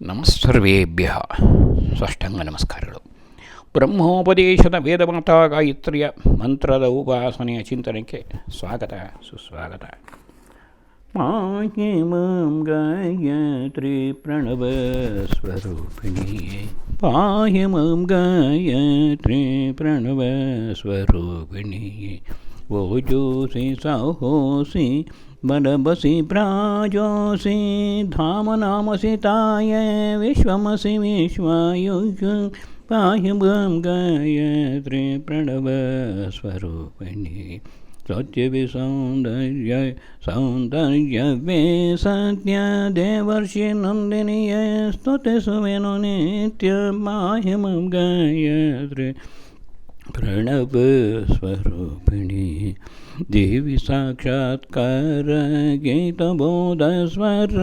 ನಮಸ್ಸರ್ವೇಭ್ಯ ಸಾಷ್ಟಾಂಗ ನಮಸ್ಕಾರಗಳು ಬ್ರಹ್ಮೋಪದೇಶದ ವೇದಮಾತಾ ಗಾಯತ್ರಿಯ ಮಂತ್ರದ ಉಪಾಸನೆಯ ಚಿಂತನೆಗೆ ಸ್ವಾಗತ ಸುಸ್ವಾಗತ ಮಾಯೆ ಮಾಂ ಗಾಯತ್ರಿ ಪ್ರಣವ ಸ್ವರೂಪಿಣಿಯೇ ಪಾಹಿ ಮಾಂ ಗಾಯತ್ರಿ ಪ್ರಣವ ಸ್ವರೂಪಿಣಿಯೇ ಓಜೋಸಿ ಸಾಹೋಸಿ बडबसि प्राजोसी धाम नामसिताय विश्वमसि विश्वायुष पाहि गायत्रि प्रणवस्वरूपिणी सत्यविसौन्दर्य सौन्दर्यवे सत्य देवर्षि नंदिनीय स्तुति सुवेनु नित्य पाहि गायत्रि प्रणवस्वरूपिणी ಗಾಯತ್ರಿ ಪ್ರಣವ ಸ್ವರೂಪಿಣಿ ದೇವಿ ಸಾಕ್ಷಾತ್ಕಾರ ಗೀತಬೋಧ ಸ್ವರ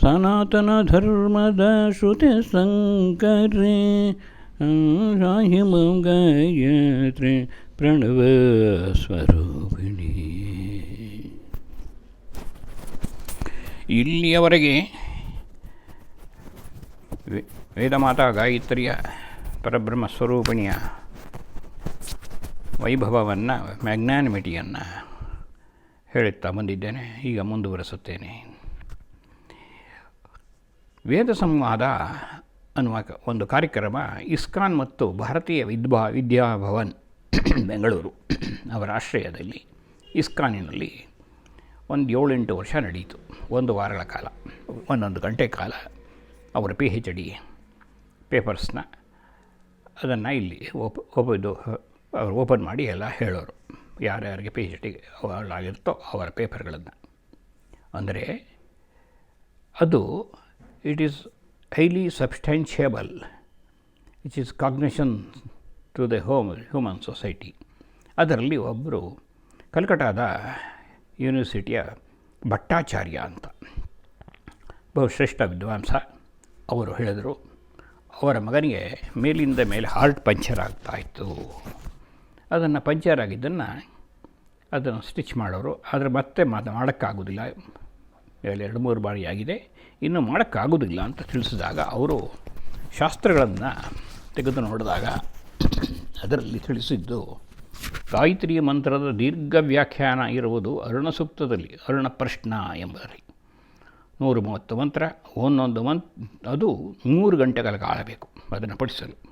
ಸನಾತನ ಧರ್ಮದ ಶ್ರುತಿ ಸಂಕರಿ ಸಾಹಿಮ ಗಾಯತ್ರಿ ಪ್ರಣವ ಸ್ವರೂಪಿಣಿ ಇಲ್ಲಿಯವರೆಗೆ ವೆ- ವೇದಮಾತಾ ಗಾಯತ್ರಿಯ ಪರಬ್ರಹ್ಮ ಸ್ವರೂಪಿಣಿಯ ವೈಭವವನ್ನು, ಮ್ಯಾಗ್ನಾನಿಮಿಟಿಯನ್ನು ಹೇಳುತ್ತಾ ಬಂದಿದ್ದೇನೆ, ಈಗ ಮುಂದುವರೆಸುತ್ತೇನೆ. ವೇದ ಸಂವಾದ ಅನ್ನುವ ಒಂದು ಕಾರ್ಯಕ್ರಮ ಇಸ್ಕಾನ್ ಮತ್ತು ಭಾರತೀಯ ವಿದ್ವಾ, ವಿದ್ಯಾಭವನ್ ಬೆಂಗಳೂರು ಅವರ ಆಶ್ರಯದಲ್ಲಿ ಇಸ್ಕಾನಿನಲ್ಲಿ ಒಂದು ಏಳೆಂಟು ವರ್ಷ ನಡೆಯಿತು. ಒಂದು ವಾರಗಳ ಕಾಲ, ಒಂದೊಂದು ಗಂಟೆ ಕಾಲ ಅವರ ಪಿ ಹೆಚ್ ಡಿ ಪೇಪರ್ಸ್ನ ಅದನ್ನು ಇಲ್ಲಿ ಓಪ್ ಓಪದು ಅವರು ಓಪನ್ ಮಾಡಿ ಎಲ್ಲ ಹೇಳೋರು. ಯಾರ್ಯಾರಿಗೆ ಪಿ ಎಚ್ ಡಿ ಅವಳಾಗಿರ್ತೋ ಅವರ ಪೇಪರ್ಗಳನ್ನು. ಅಂದರೆ ಅದು it is highly substantiable which is cognition to the home human society ಅದರಲ್ಲಿ ಒಬ್ಬರು ಕಲ್ಕಟ್ಟಾದ ಯೂನಿವರ್ಸಿಟಿಯ ಭಟ್ಟಾಚಾರ್ಯ ಅಂತ. ಬಹುಶ್ರೇಷ್ಠ ವಿದ್ವಾಂಸ ಅವರು ಹೇಳಿದರು. ಅವರ ಮಗನಿಗೆ ಮೇಲಿಂದ ಮೇಲೆ ಹಾರ್ಟ್ ಪಂಚರ್ ಆಗ್ತಾಯಿತ್ತು ಅದನ್ನು ಪಂಚರ್ ಆಗಿದ್ದನ್ನು ಅದನ್ನು ಸ್ಟಿಚ್ ಮಾಡೋರು. ಆದರೆ ಮತ್ತೆ ಮಾತು ಮಾಡೋಕ್ಕಾಗೋದಿಲ್ಲ. ಎರಡು ಮೂರು ಬಾರಿ ಆಗಿದೆ. ಇನ್ನು ಮಾಡೋಕ್ಕಾಗೋದಿಲ್ಲ ಅಂತ ತಿಳಿಸಿದಾಗ ಅವರು ಶಾಸ್ತ್ರಗಳನ್ನು ತೆಗೆದು ನೋಡಿದಾಗ ಅದರಲ್ಲಿ ತಿಳಿಸಿದ್ದು, ಗಾಯತ್ರಿ ಮಂತ್ರದ ದೀರ್ಘ ವ್ಯಾಖ್ಯಾನ ಇರುವುದು ಅರುಣ ಸೂಕ್ತದಲ್ಲಿ, ಅರುಣ ಪ್ರಶ್ನ ಎಂಬುದರಲ್ಲಿ. ನೂರು ಮೂವತ್ತು ಮಂತ್ರ, ಒಂದೊಂದು ಮಂತ್, ಅದು ಮೂರು ಗಂಟೆಗಳ ಕಾಲ ಬೇಕು, ಅದನ್ನು ಪಠಿಸಲು.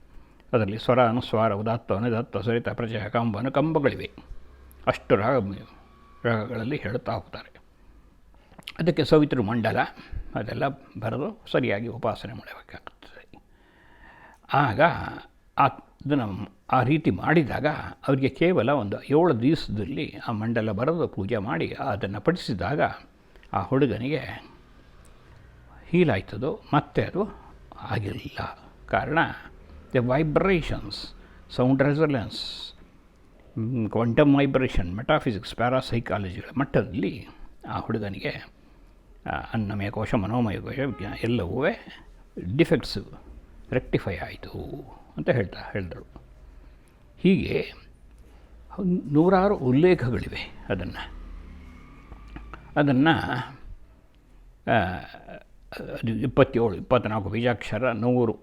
ಅದರಲ್ಲಿ ಸ್ವರ, ಅನುಸ್ವಾರ, ಉದಾತ್ತ, ಅನುದಾತ್ತ ಸರಿತ ಪ್ರಜಯ ಕಂಬ, ಅನುಕಂಬಗಳಿವೆ. ಅಷ್ಟು ರಾಗ ರಾಗಗಳಲ್ಲಿ ಹೇಳುತ್ತಾ ಹೋಗ್ತಾರೆ. ಅದಕ್ಕೆ ಸವಿತೃ ಮಂಡಲ, ಅದೆಲ್ಲ ಬರೆದು ಸರಿಯಾಗಿ ಉಪಾಸನೆ ಮಾಡಬೇಕಾಗುತ್ತದೆ ಆಗ ಅದನ್ನು ಆ ರೀತಿ ಮಾಡಿದಾಗ ಅವರಿಗೆ ಕೇವಲ ಒಂದು ಏಳು ದಿವಸದಲ್ಲಿ ಆ ಮಂಡಲ ಬರೆದು ಪೂಜೆ ಮಾಡಿ ಅದನ್ನು ಪಡಿಸಿದಾಗ ಆ ಹುಡುಗನಿಗೆ ಹೀಲಾಯ್ತದೋ, ಮತ್ತೆ ಅದು ಆಗಿರಲಿಲ್ಲ ಕಾರಣ the vibrations sound resonance quantum vibration metaphysics ಪ್ಯಾರಾಸೈಕಾಲಜಿಗಳ ಮಟ್ಟದಲ್ಲಿ ಆ ಹುಡುಗನಿಗೆ ಅನ್ನಮಯ ಕೋಶ, ಮನೋಮಯ ಕೋಶ, ವಿಜ್ಞಾನ ಎಲ್ಲವೂ ಡಿಫೆಕ್ಟ್ಸು ರೆಕ್ಟಿಫೈ ಆಯಿತು ಅಂತ ಹೇಳ್ತಾ ಹೇಳಿದರು ಹೀಗೆ ನೂರಾರು ಉಲ್ಲೇಖಗಳಿವೆ ಅದನ್ನು. ಅದನ್ನು ಅದು ಇಪ್ಪತ್ತೇಳು ಇಪ್ಪತ್ತ್ನಾಲ್ಕು ಬೀಜಾಕ್ಷರ ನೂರು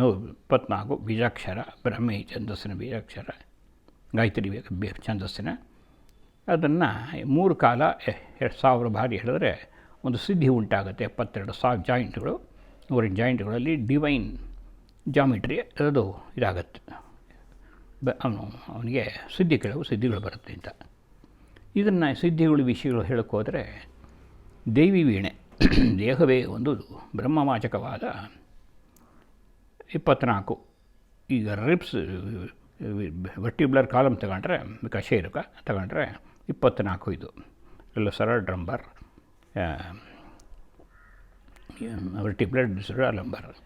ನೂರು ಇಪ್ಪತ್ತ್ನಾಲ್ಕು ಬೀಜಾಕ್ಷರ ಬ್ರಹ್ಮಿ, ಛಂದಸ್ಸಿನ ಬೀಜಾಕ್ಷರ ಗಾಯತ್ರಿ ಛಂದಸ್ಸಿನ. ಅದನ್ನು ಮೂರು ಕಾಲ ಎರಡು ಸಾವಿರ ಬಾರಿ ಹೇಳಿದ್ರೆ ಒಂದು ಸಿದ್ಧಿ ಉಂಟಾಗುತ್ತೆ. ಎಪ್ಪತ್ತೆರಡು ಸಾವಿರ ಜಾಯಿಂಟ್ಗಳು ನೂರಿನ ಜಾಯಿಂಟ್ಗಳಲ್ಲಿ ಡಿವೈನ್ ಜಾಮಿಟ್ರಿ ಅದು ಇದಾಗತ್ತೆ. ಬ, ಅವನು, ಅವನಿಗೆ ಸಿದ್ಧಿ ಕೆಲವು ಸಿದ್ಧಿಗಳು ಬರುತ್ತೆ ಅಂತ. ಇದನ್ನು ಸಿದ್ಧಿಗಳು ವಿಷಯಗಳು ಹೇಳೋಕ್ಕೋದ್ರೆ, ದೇವಿ ವೀಣೆ. ದೇಹವೇ ಒಂದು ಬ್ರಹ್ಮವಾಚಕವಾದ ಇಪ್ಪತ್ತ್ನಾಲ್ಕು ಈಗ ರಿಪ್ಸ್ ವರ್ಟಿಬ್ಲರ್ ಕಾಲಮ್ ತಗೊಂಡ್ರೆ, ಕಶೇರುಕ ತಗೊಂಡ್ರೆ ಇಪ್ಪತ್ತ್ನಾಲ್ಕು ಇದು. ಎಲ್ಲ ಸರಳ ಡ್ರಂಬರ್. ವರ್ಟಿಬ್ಲರ್ ಲಂಬರ್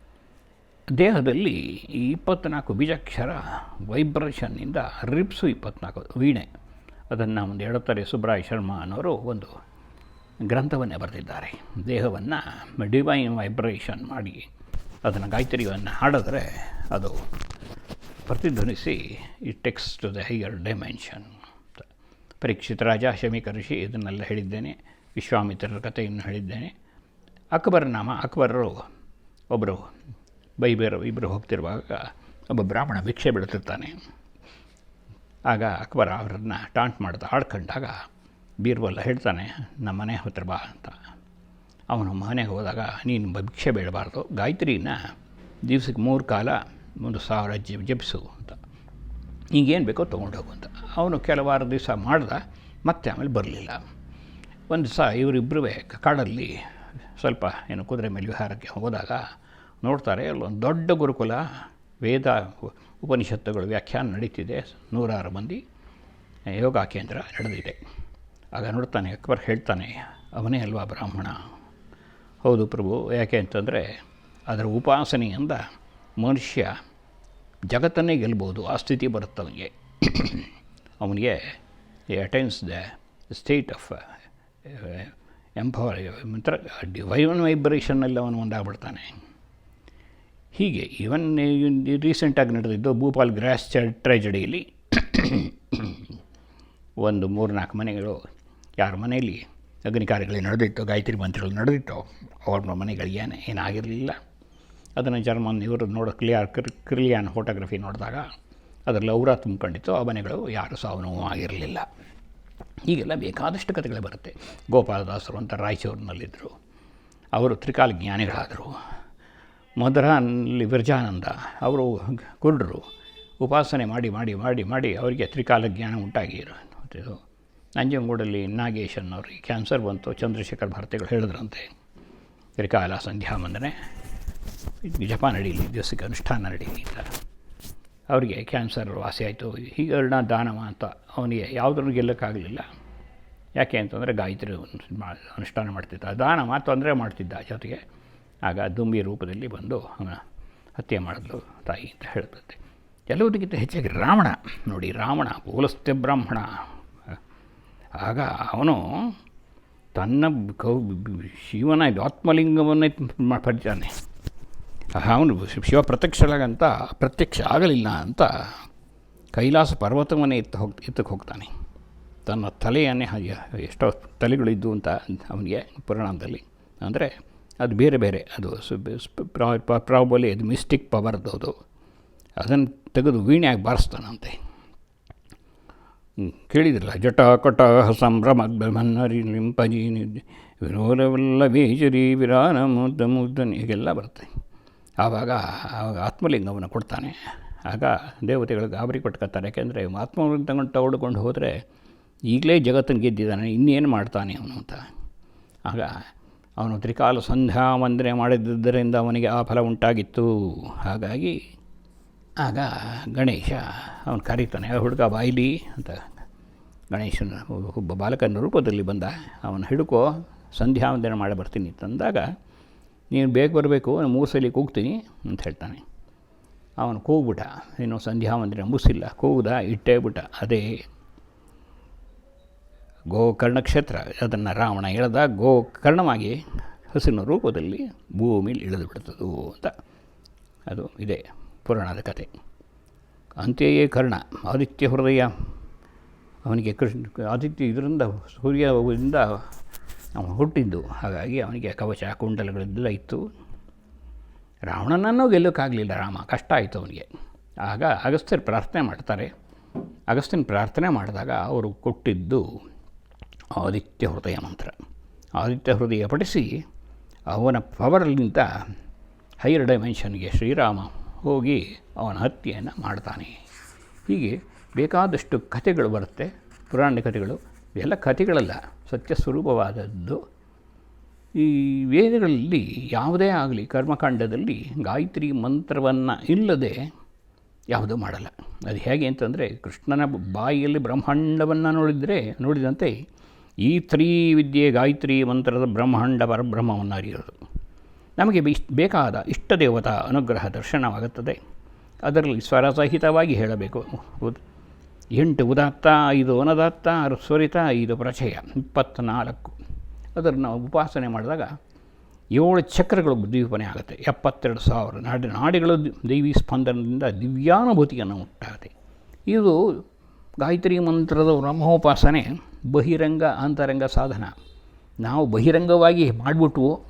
ದೇಹದಲ್ಲಿ ಈ ಇಪ್ಪತ್ತ್ನಾಲ್ಕು ಬೀಜಾಕ್ಷರ ವೈಬ್ರೇಷನ್ನಿಂದ ರಿಪ್ಸು ಇಪ್ಪತ್ತ್ನಾಲ್ಕು ವೀಣೆ. ಅದನ್ನು ಒಂದು ಎಡತಾರೆ ಸುಬ್ರಾಯ್ ಶರ್ಮಾ ಅನ್ನೋರು ಒಂದು ಗ್ರಂಥವನ್ನೇ ಬರೆದಿದ್ದಾರೆ. ದೇಹವನ್ನು ಡಿವೈನ್ ವೈಬ್ರೇಷನ್ ಮಾಡಿ ಅದನ್ನು ಗಾಯತ್ರಿಯನ್ನು ಹಾಡಿದ್ರೆ ಅದು ಪ್ರತಿಧ್ವನಿಸಿ it takes to the higher dimension Parikshit ರಾಜ ಶಮೀಕ ಇದನ್ನೆಲ್ಲ ಹೇಳಿದ್ದೇನೆ. ವಿಶ್ವಾಮಿತ್ರರ ಕಥೆಯನ್ನು ಹೇಳಿದ್ದೇನೆ. ಅಕ್ಬರ್ ನಾಮ, ಅಕ್ಬರರು ಒಬ್ಬರು ಬೈಬೇರು ಇಬ್ಬರು ಹೋಗ್ತಿರುವಾಗ ಒಬ್ಬ ಬ್ರಾಹ್ಮಣ ಭಿಕ್ಷೆ ಬಿಡುತ್ತಿರ್ತಾನೆ ಆಗ ಅಕ್ಬರ್ ಅವರನ್ನು ಟಾಂಟ್ ಮಾಡ್ತಾ ಆಡ್ಕೊಂಡಾಗ ಬೀರ್ಬಲ್ಲ ಹೇಳ್ತಾನೆ, ನಮ್ಮ ಮನೆ ಹತ್ರ ಬಾ ಅಂತ. ಅವನು ಮನೆಗೆ ಹೋದಾಗ, ನೀನು ಭಿಕ್ಷೆ ಬೇಡಬಾರ್ದು, ಗಾಯತ್ರಿನ ದಿವ್ಸಕ್ಕೆ ಮೂರು ಕಾಲ ಒಂದು ಸಾವಿರ ಜಿ, ಜಪಿಸು ಅಂತ. ಈಗೇನು ಬೇಕೋ ತೊಗೊಂಡೋಗು ಅಂತ. ಅವನು ಕೆಲವಾರು ದಿವಸ ಮಾಡ್ದ, ಮತ್ತೆ ಆಮೇಲೆ ಬರಲಿಲ್ಲ. ಒಂದು ದಿವಸ ಇವರಿಬ್ಬರು ಕಾಡಲ್ಲಿ ಸ್ವಲ್ಪ ಏನು ಕುದುರೆ ಮೇಲೆ ವಿಹಾರಕ್ಕೆ ಹೋದಾಗ ನೋಡ್ತಾರೆ, ಅಲ್ಲೊಂದು ದೊಡ್ಡ ಗುರುಕುಲ, ವೇದ ಉಪನಿಷತ್ತುಗಳು ವ್ಯಾಖ್ಯಾನ ನಡೀತಿದೆ. ನೂರಾರು ಮಂದಿ ಯೋಗ ಕೇಂದ್ರ ನಡೆದಿದೆ. ಆಗ ನೋಡ್ತಾನೆ, ಅಕ್ಬರ್ ಹೇಳ್ತಾನೆ, ಅವನೇ ಅಲ್ವಾ ಬ್ರಾಹ್ಮಣ? ಹೌದು ಪ್ರಭು, ಯಾಕೆ ಅಂತಂದರೆ ಅದರ ಉಪಾಸನೆಯಿಂದ ಮನುಷ್ಯ ಜಗತ್ತನ್ನೇ ಗೆಲ್ಬೋದು, ಆ ಸ್ಥಿತಿ ಬರುತ್ತೆ ಅವನಿಗೆ ಅವನಿಗೆ attains the state of empower mantra divine ವೈಬ್ರೇಷನ್ನಲ್ಲಿ ಅವನು ಒಂದಾಗ್ಬಿಡ್ತಾನೆ. ಹೀಗೆ ಇವನ್ ರೀಸೆಂಟಾಗಿ ನಡೆದಿದ್ದು ಭೂಪಾಲ್ ಗ್ರಾಸ್ ಚ ಟ್ರ್ಯಾಜಡಿಯಲ್ಲಿ ಒಂದು ಮೂರು ನಾಲ್ಕು ಮನೆಗಳು ಯಾರ ಮನೆಯಲ್ಲಿ ಅಗ್ನಿ ಕಾರ್ಯಗಳು ನಡೆದಿತ್ತು, ಗಾಯತ್ರಿ ಮಂತ್ರಗಳು ನಡೆದಿತ್ತು ಅವ್ರ ಮನೆಗಳಿಗೆ ಏನು, ಏನಾಗಿರಲಿಲ್ಲ. ಅದನ್ನು ಜರ್ಮನ್ ಇವರು ನೋಡೋ ಕ್ಲಿಯರ್ ಕ್ರಿಲಿಯನ್ ಫೋಟೋಗ್ರಫಿ ನೋಡಿದಾಗ ಅದರಲ್ಲಿ ಔರ ತುಂಬಿಕೊಂಡಿತ್ತು, ಆ ಮನೆಗಳು ಯಾರು ಸಾವು ನೋವು ಆಗಿರಲಿಲ್ಲ. ಹೀಗೆಲ್ಲ ಬೇಕಾದಷ್ಟು ಕಥೆಗಳು ಬರುತ್ತೆ. ಗೋಪಾಲದಾಸರು ಅಂತ ರಾಯಚೂರಿನಲ್ಲಿದ್ದರು ಅವರು ತ್ರಿಕಾಲ ಜ್ಞಾನಿಗಳಾದರು ಮಧುರಾನಲ್ಲಿ ವಿರಜಾನಂದ, ಅವರು ಕುರುಡರು, ಉಪಾಸನೆ ಮಾಡಿ ಮಾಡಿ ಮಾಡಿ ಮಾಡಿ ಅವರಿಗೆ ತ್ರಿಕಾಲ ಜ್ಞಾನ ಉಂಟಾಗಿರು ನಂಜನಗೂಡಲ್ಲಿ ನಾಗೇಶನ್ ಅವ್ರಿಗೆ ಕ್ಯಾನ್ಸರ್ ಬಂತು, ಚಂದ್ರಶೇಖರ್ ಭಾರತಿಗಳು ಹೇಳಿದ್ರಂತೆ. ತ್ರಿಕಾಲ ಸಂಧ್ಯಾ ವಂದನೆ ಜಪ ನಡೀಲಿ, ದಿವಸಕ್ಕೆ ಅನುಷ್ಠಾನ ನಡೀಲಿ ಅಂತ. ಅವರಿಗೆ ಕ್ಯಾನ್ಸರ್ ವಾಸಿಯಾಯಿತು ಹೀಗರ್ಣ ದಾನವ ಅಂತ ಅವನಿಗೆ ಯಾವುದನ್ನು ಗೆಲ್ಲಕ್ಕಾಗಲಿಲ್ಲ. ಯಾಕೆ ಅಂತಂದರೆ ಗಾಯತ್ರಿ ಅನುಷ್ಠಾನ ಮಾಡ್ತಿದ್ದ. ದಾನವ ತೊಂದರೆ ಮಾಡ್ತಿದ್ದ ಜೊತೆಗೆ. ಆಗ ದುಂಬಿ ರೂಪದಲ್ಲಿ ಬಂದು ಅವನ ಹತ್ಯೆ ಮಾಡಿದ್ಲು ತಾಯಿ ಅಂತ ಹೇಳ್ತದೆ ಎಲ್ಲದಕ್ಕಿಂತ ಹೆಚ್ಚಾಗಿ ರಾವಣ. ನೋಡಿ, ರಾವಣ ಪೋಲಸ್ತೆ ಬ್ರಾಹ್ಮಣ. ಆಗ ಅವನು ತನ್ನ ಕೌ ಶಿವನ ಆತ್ಮಲಿಂಗವನ್ನೇ ಪಡಿತಾನೆ ಅವನು ಶಿವ ಪ್ರತ್ಯಕ್ಷಗಂತ ಪ್ರತ್ಯಕ್ಷ ಆಗಲಿಲ್ಲ ಅಂತ ಕೈಲಾಸ ಪರ್ವತವನ್ನೇ ಎತ್ತ ಹೋಗ್ ಎತ್ತಕ್ಕೆ ಹೋಗ್ತಾನೆ ತನ್ನ ತಲೆಯನ್ನೇ ಹಾಗೆ ಎಷ್ಟೋ ತಲೆಗಳಿದ್ದು ಅಂತ ಅವನಿಗೆ ಪುರಾಣದಲ್ಲಿ ಅಂದರೆ ಅದು ಬೇರೆ ಬೇರೆ ಅದು ಪ್ರಾಬಲಿ ಅದು ಮಿಸ್ಟಿಕ್ ಪವರ್ದು ಅದು ಅದನ್ನು ತೆಗೆದು ವೀಣೆಯಾಗಿ ಬಾರಿಸ್ತಾನಂತೆ ಕೇಳಿದ್ರಲ್ಲ ಜಟ ಸಂಭ್ರಮ ಮನ್ನರಿ ನಿದ್ದೆ ವಿನೋದವಲ್ಲ ಬೀಜರಿ ವಿರಾನ ಮುದ್ದ ಮುದ್ದನ್ ಹೀಗೆಲ್ಲ ಬರುತ್ತೆ. ಆವಾಗ ಆವಾಗ ಆತ್ಮಲಿಂಗವನ್ನು ಕೊಡ್ತಾನೆ. ಆಗ ದೇವತೆಗಳು ಗಾಬರಿ ಕೊಟ್ಕೊತಾರೆ ಯಾಕೆಂದರೆ ಆತ್ಮವನ್ನು ತಗೊಂಡು ತಗೊಂಡುಕೊಂಡು ಹೋದರೆ ಈಗಲೇ ಜಗತ್ತನ್ನು ಗೆದ್ದಿದ್ದಾನೆ, ಇನ್ನೇನು ಮಾಡ್ತಾನೆ ಅವನು ಅಂತ. ಆಗ ಅವನು ತ್ರಿಕಾಲ ಸಂಧ್ಯಾ ವಂದನೆ ಮಾಡಿದ್ದರಿಂದ ಅವನಿಗೆ ಆ ಫಲ ಉಂಟಾಗಿತ್ತು. ಹಾಗಾಗಿ ಆಗ ಗಣೇಶ ಅವನು ಕರೀತಾನೆ ಹುಡುಗ ಬಾಯ್ಲಿ ಅಂತ. ಗಣೇಶನ ಒಬ್ಬ ಬಾಲಕನ ರೂಪದಲ್ಲಿ ಬಂದ, ಅವನು ಹಿಡ್ಕೋ, ಸಂಧ್ಯಾ ವಂದನೆ ಮಾಡಿ ಬರ್ತೀನಿ ತಂದಾಗ ನೀನು ಬೇಗ ಬರಬೇಕು, ನಾನು ಮೂರು ಸಲ ಕೂಗ್ತೀನಿ ಅಂತ ಹೇಳ್ತಾನೆ. ಅವನು ಕೂಗ್ಬಿಟ್ಟ ನೀನು ಸಂಧ್ಯಾ ವಂದನೆ ಮುಗಿಸಿಲ್ಲ, ಕೂಗ್ದ? ಇಟ್ಟೇ ಬಿಟ್ಟ, ಅದೇ ಗೋಕರ್ಣ ಕ್ಷೇತ್ರ, ಅದನ್ನು ರಾವಣ ಎಳೆದ ಗೋಕರ್ಣವಾಗಿ ಹಸಿನ ರೂಪದಲ್ಲಿ ಭೂಮಿಲಿ ಇಳಿದು ಬಿಡ್ತದು? ಅಂತ. ಅದು ಇದೆ. ಪುರಾಣದ ಕತೆ ಅಂತೆಯೇ ಕರ್ಣ, ಆದಿತ್ಯ ಹೃದಯ. ಅವನಿಗೆ ಕೃಷ್ಣ, ಆದಿತ್ಯ ಇದರಿಂದ ಸೂರ್ಯದಿಂದ ಅವನು ಹುಟ್ಟಿದ್ದು. ಹಾಗಾಗಿ ಅವನಿಗೆ ಕವಚ ಕುಂಡಲಗಳೆಲ್ಲ ಇತ್ತು. ರಾವಣನನ್ನು ಗೆಲ್ಲೋಕ್ಕಾಗಲಿಲ್ಲ, ರಾಮ ಕಷ್ಟ ಆಯಿತು ಅವನಿಗೆ. ಆಗ ಅಗಸ್ತ್ಯರು ಪ್ರಾರ್ಥನೆ ಮಾಡ್ತಾರೆ. ಅಗಸ್ತ್ಯನ ಪ್ರಾರ್ಥನೆ ಮಾಡಿದಾಗ ಅವರು ಕೊಟ್ಟಿದ್ದು ಆದಿತ್ಯ ಹೃದಯ ಮಂತ್ರ. ಆದಿತ್ಯ ಹೃದಯ ಪಡಿಸಿ ಅವನ ಪವರ್ಲಿಂದ ಹೈಯರ್ ಡೈಮೆನ್ಷನ್ಗೆ ಶ್ರೀರಾಮ ಹೋಗಿ ಅವನ ಹತ್ಯೆಯನ್ನು ಮಾಡ್ತಾನೆ. ಹೀಗೆ ಬೇಕಾದಷ್ಟು ಕಥೆಗಳು ಬರುತ್ತೆ, ಪುರಾಣ ಕಥೆಗಳು. ಎಲ್ಲ ಕಥೆಗಳಲ್ಲ, ಸತ್ಯ ಸ್ವರೂಪವಾದದ್ದು. ಈ ವೇದಗಳಲ್ಲಿ ಯಾವುದೇ ಆಗಲಿ, ಕರ್ಮಕಾಂಡದಲ್ಲಿ ಗಾಯತ್ರಿ ಮಂತ್ರವನ್ನು ಇಲ್ಲದೆ ಯಾವುದೂ ಮಾಡಲ್ಲ. ಅದು ಹೇಗೆ ಅಂತಂದರೆ, ಕೃಷ್ಣನ ಬಾಯಿಯಲ್ಲಿ ಬ್ರಹ್ಮಾಂಡವನ್ನು ನೋಡಿದರೆ, ನೋಡಿದಂತೆ ಈ ತ್ರೀ ವಿದ್ಯೆ ಗಾಯತ್ರಿ ಮಂತ್ರದ ಬ್ರಹ್ಮಾಂಡ ಪರಬ್ರಹ್ಮವನ್ನು ಅರಿಯೋದು. ನಮಗೆ ಬೇಕಾದ ಇಷ್ಟ ದೇವತಾ ಅನುಗ್ರಹ ದರ್ಶನವಾಗುತ್ತದೆ. ಅದರಲ್ಲಿ ಸ್ವರಸಹಿತವಾಗಿ ಹೇಳಬೇಕು. ಎಂಟು ಉದಾತ್ತ, ಐದು ಅನದಾತ್ತ, ಆರು ಸ್ವರಿತ, ಐದು ಪ್ರಚಯ ಇಪ್ಪತ್ತ್ನಾಲ್ಕು ಅದನ್ನು ನಾವು ಉಪಾಸನೆ ಮಾಡಿದಾಗ ಏಳು ಚಕ್ರಗಳು ದ್ವೀಪನೆ ಆಗುತ್ತೆ. ಎಪ್ಪತ್ತೆರಡು ಸಾವಿರ ನಾಡಿ ನಾಡಿಗಳು ದೈವಿ ಸ್ಪಂದನದಿಂದ ದಿವ್ಯಾನುಭೂತಿಯನ್ನು ಉಂಟಾಗುತ್ತೆ. ಇದು ಗಾಯತ್ರಿ ಮಂತ್ರದ ಬ್ರಹ್ಮೋಪಾಸನೆ, ಬಹಿರಂಗ, ಅಂತರಂಗ ಸಾಧನ. ನಾವು ಬಹಿರಂಗವಾಗಿ ಮಾಡಿಬಿಟ್ಟು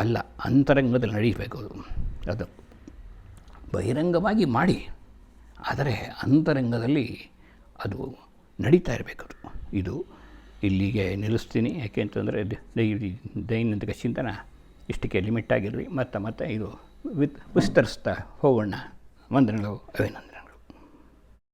ಅಲ್ಲ, ಅಂತರಂಗದಲ್ಲಿ ನಡೀಬೇಕು ಅದು. ಅದು ಬಹಿರಂಗವಾಗಿ ಮಾಡಿ, ಆದರೆ ಅಂತರಂಗದಲ್ಲಿ ಅದು ನಡೀತಾ ಇರಬೇಕದು ಇದು ಇಲ್ಲಿಗೆ ನಿಲ್ಲಿಸ್ತೀನಿ, ಯಾಕೆ ಅಂತಂದರೆ ದೈ ದೈನಂದಿನ ಚಿಂತನ ಇಷ್ಟಕ್ಕೆ ಲಿಮಿಟ್ ಆಗಿರಲಿ. ಮತ್ತೆ ಮತ್ತೆ ಇದು ವಿತ್ ವಿಸ್ತರಿಸ್ತಾ ಹೋಗೋಣ. ವಂದನೆಗಳು ಅಭಿನಂದನೆ